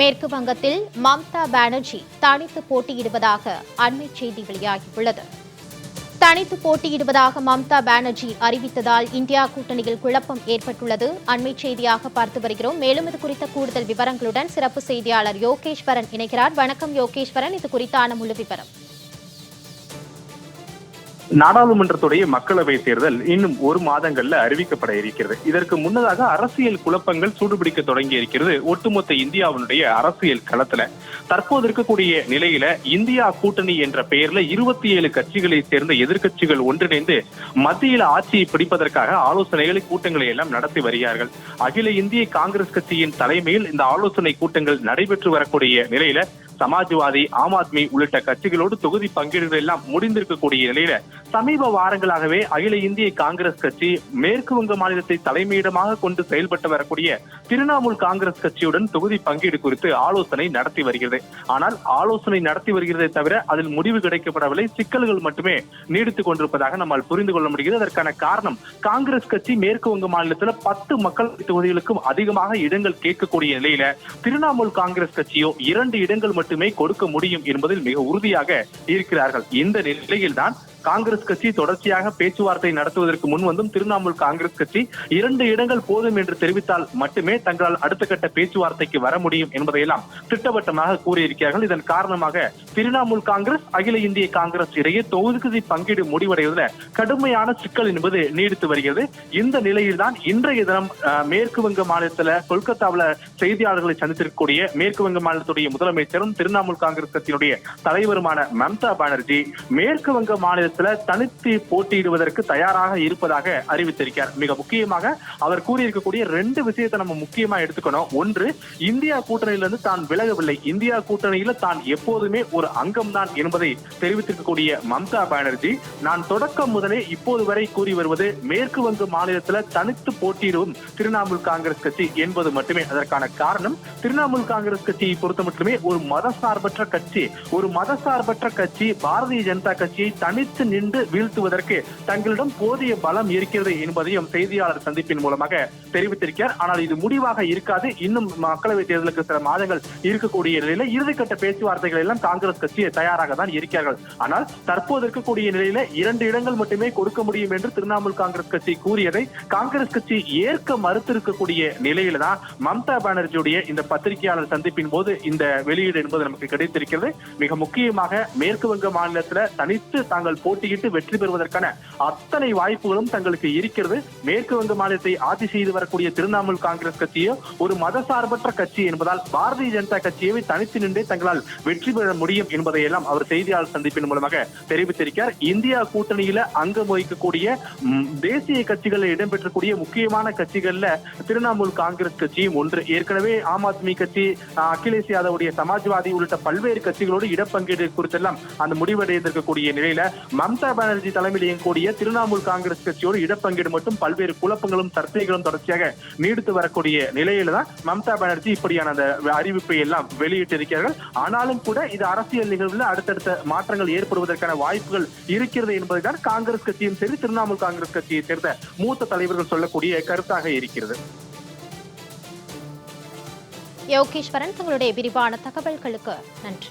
மேற்கு வங்கத்தில் மம்தா பானர்ஜி தனித்து போட்டியிடுவதாக அண்மை செய்தி வெளியாகியுள்ளது. தனித்து போட்டியிடுவதாக மம்தா பானர்ஜி அறிவித்ததால் இந்தியா கூட்டணியில் குழப்பம் ஏற்பட்டுள்ளது. அண்மை செய்தியாக பார்த்து வருகிறோம். மேலும் இது குறித்த கூடுதல் விவரங்களுடன் சிறப்பு செய்தியாளர் யோகேஸ்வரன் இணைக்கிறார் வணக்கம் யோகேஸ்வரன். இது குறித்தான முழு விவரம். நாடாளுமன்றத்துடைய மக்களவை தேர்தல் இன்னும் ஒரு மாதங்கள்ல அறிவிக்கப்பட இருக்கிறது. இதற்கு முன்னதாக அரசியல் குழப்பங்கள் சூடுபிடிக்க தொடங்கி இருக்கிறது. ஒட்டுமொத்த இந்தியாவினுடைய அரசியல் களத்துல. தற்போது இருக்கக்கூடிய நிலையில இந்தியா கூட்டணி என்ற பெயர்ல இருபத்தி ஏழு கட்சிகளை சேர்ந்த எதிர்கட்சிகள் ஒன்றிணைந்து மத்தியில் ஆட்சியை பிடிப்பதற்காக ஆலோசனைகளை கூட்டங்களை எல்லாம் நடத்தி வருகிறார்கள். அகில இந்திய காங்கிரஸ் கட்சியின் தலைமையில் இந்த ஆலோசனை கூட்டங்கள் நடைபெற்று வரக்கூடிய நிலையில சமாஜ்வாதி ஆம் ஆத்மி உள்ளிட்ட கட்சிகளோடு தொகுதி பங்கீடுகள் எல்லாம் முடிந்திருக்கக்கூடிய நிலையில சமீப வாரங்களாகவே அகில இந்திய காங்கிரஸ் கட்சி மேற்கு வங்க மாநிலத்தை தலைமையிடமாக கொண்டு செயல்பட்டு வரக்கூடிய திரிணாமுல் காங்கிரஸ் கட்சியுடன் தொகுதி பங்கீடு குறித்து ஆலோசனை நடத்தி வருகிறது. ஆனால் ஆலோசனை நடத்தி வருகிறதே தவிர அதில் முடிவு கிடைக்கப்படவில்லை. சிக்கல்கள் மட்டுமே நீடித்துக் கொண்டிருப்பதாக நம்மால் புரிந்து கொள்ள முடிகிறது. அதற்கான காரணம் காங்கிரஸ் கட்சி மேற்கு வங்க மாநிலத்தில் பத்து மக்களவை தொகுதிகளுக்கும் அதிகமாக இடங்கள் கேட்கக்கூடிய நிலையில திரிணாமுல் காங்கிரஸ் கட்சியோ இரண்டு இடங்கள் மட்டும் கொடுக்க முடியும் என்பதில் மிக உறுதியாக இருக்கிறார்கள். இந்த நிலையில்தான் காங்கிரஸ் கட்சி தொடர்ச்சியாக பேச்சுவார்த்தை நடத்துவதற்கு முன் வந்தும் திரிணாமுல் காங்கிரஸ் கட்சி இரண்டு இடங்கள் போதும் என்று தெரிவித்தால் மட்டுமே தங்களால் அடுத்த கட்ட பேச்சுவார்த்தைக்கு வர முடியும் என்பதையெல்லாம் திட்டவட்டமாக கூறியிருக்கிறார்கள். இதன் காரணமாக திரிணாமுல் காங்கிரஸ் அகில இந்திய காங்கிரஸ் இடையே தொகுதி பங்கீடு முடிவடைவதில் கடுமையான சிக்கல் என்பது நீடித்து வருகிறது. இந்த நிலையில்தான் இன்றைய தினம் மேற்கு வங்க மாநிலத்தில் கொல்கத்தாவில் செய்தியாளர்களை சந்தித்திருக்கக்கூடிய மேற்கு வங்க மாநிலத்துடைய முதலமைச்சரும் திரிணாமுல் காங்கிரஸ் கட்சியினுடைய தலைவருமான மம்தா பானர்ஜி மேற்கு வங்க மாநிலத்தில் தனித்து போட்டியிடுவதற்கு தயாராக இருப்பதாக அறிவித்திருக்கிறார். மிக முக்கியமாக அவர் கூறியிருக்கக்கூடிய ரெண்டு விஷயத்தை நம்ம முக்கியமா எடுத்துக்கணும். ஒன்று இந்தியா கூட்டணியிலிருந்து தான் விலகவில்லை. இந்தியா கூட்டணியில தான் எப்போதுமே ஒரு ஒரு அங்கம் தான் என்பதை தெரிவித்திருக்கக்கூடிய மம்தா பானர்ஜி நான் தொடக்கம் முதலே இப்போது வரை கூறி வருவது மேற்கு வங்க மாநிலத்தில் தனித்து போட்டியிடும் திரிணாமுல் காங்கிரஸ் கட்சி என்பது மட்டுமே. அதற்கான காரணம் திரிணாமுல் காங்கிரஸ் கட்சியை பொறுத்த மட்டுமே ஒரு மதசார்பற்ற கட்சி. ஒரு மதசார்பற்ற கட்சி பாரதிய ஜனதா கட்சியை தனித்து நின்று வீழ்த்துவதற்கு தங்களிடம் போதிய பலம் இருக்கிறது என்பதையும் செய்தியாளர் சந்திப்பின் மூலமாக தெரிவித்திருக்கிறார். ஆனால் இது முடிவாக இருக்காது. இன்னும் மக்களவைத் தேர்தலுக்கு சில மாதங்கள் இருக்கக்கூடிய நிலையில் இறுதிக்கட்ட பேச்சுவார்த்தைகள் எல்லாம் காங்கிரஸ் காங்கிரஸ் கட்சி தயாராக தான் இருக்கிறார்கள். ஆனால் தற்போது இருக்கக்கூடிய நிலையில இரண்டு இடங்கள் மட்டுமே கொடுக்க முடியும் என்று திரிணாமுல் காங்கிரஸ் கட்சி கூறியதை காங்கிரஸ் கட்சி ஏற்க மறுத்திருக்கக்கூடிய நிலையில தான் மம்தா பானர்ஜியுடைய இந்த பத்திரிகையாளர் சந்திப்பின் போது இந்த வெளியீடு என்பது நமக்கு கிடைத்திருக்கிறது. மிக முக்கியமாக மேற்கு வங்க மாநிலத்தில் தனித்து தாங்கள் போட்டியிட்டு வெற்றி பெறுவதற்கான அத்தனை வாய்ப்புகளும் தங்களுக்கு இருக்கிறது. மேற்கு வங்க மாநிலத்தை ஆட்சி செய்து வரக்கூடிய திரிணாமுல் காங்கிரஸ் கட்சியோ ஒரு மதசார்பற்ற கட்சி என்பதால் பாரதிய ஜனதா கட்சியை தனித்து நின்றே தங்களால் வெற்றி பெற முடியும் என்பதையெல்லாம் அவர் செய்தியாளர் சந்திப்பின் மூலமாக தெரிவித்திருக்கிறார். இந்தியா கூட்டணியில அங்கம் வகிக்கக்கூடிய தேசிய கட்சிகளில் இடம்பெற்றக்கூடிய முக்கியமான கட்சிகள்ல திரிணாமுல் காங்கிரஸ் கட்சியும் ஒன்று. ஏற்கனவே ஆம் ஆத்மி கட்சி அகிலேஷ் யாதவுடைய சமாஜ்வாதி உள்ளிட்ட பல்வேறு கட்சிகளோடு இடப்பங்கீடு குறித்தெல்லாம் அந்த முடிவடைந்திருக்கக்கூடிய நிலையில மம்தா பானர்ஜி தலைமையில் இயங்கக்கூடிய திரிணாமுல் காங்கிரஸ் கட்சியோடு இடப்பங்கீடு மட்டும் பல்வேறு குழப்பங்களும் சர்ச்சைகளும் தொடர்ச்சியாக நீடித்து வரக்கூடிய நிலையில தான் மம்தா பானர்ஜி இப்படியான அந்த அறிவிப்பை எல்லாம் வெளியிட்டிருக்கிறார்கள். ஆனாலும் கூட இது அரசு அரசியல் நிகழ்வுல அடுத்தடுத்த மாற்றங்கள் ஏற்படுவதற்கான வாய்ப்புகள் இருக்கிறது என்பதுதான் காங்கிரஸ் கட்சியும் சரி திரிணாமுல் காங்கிரஸ் கட்சியை சேர்ந்த மூத்த தலைவர்கள் சொல்லக்கூடிய கருத்தாக இருக்கிறது. யோகேஸ்வரன் தங்களுடைய விரிவான தகவல்களுக்கு நன்றி.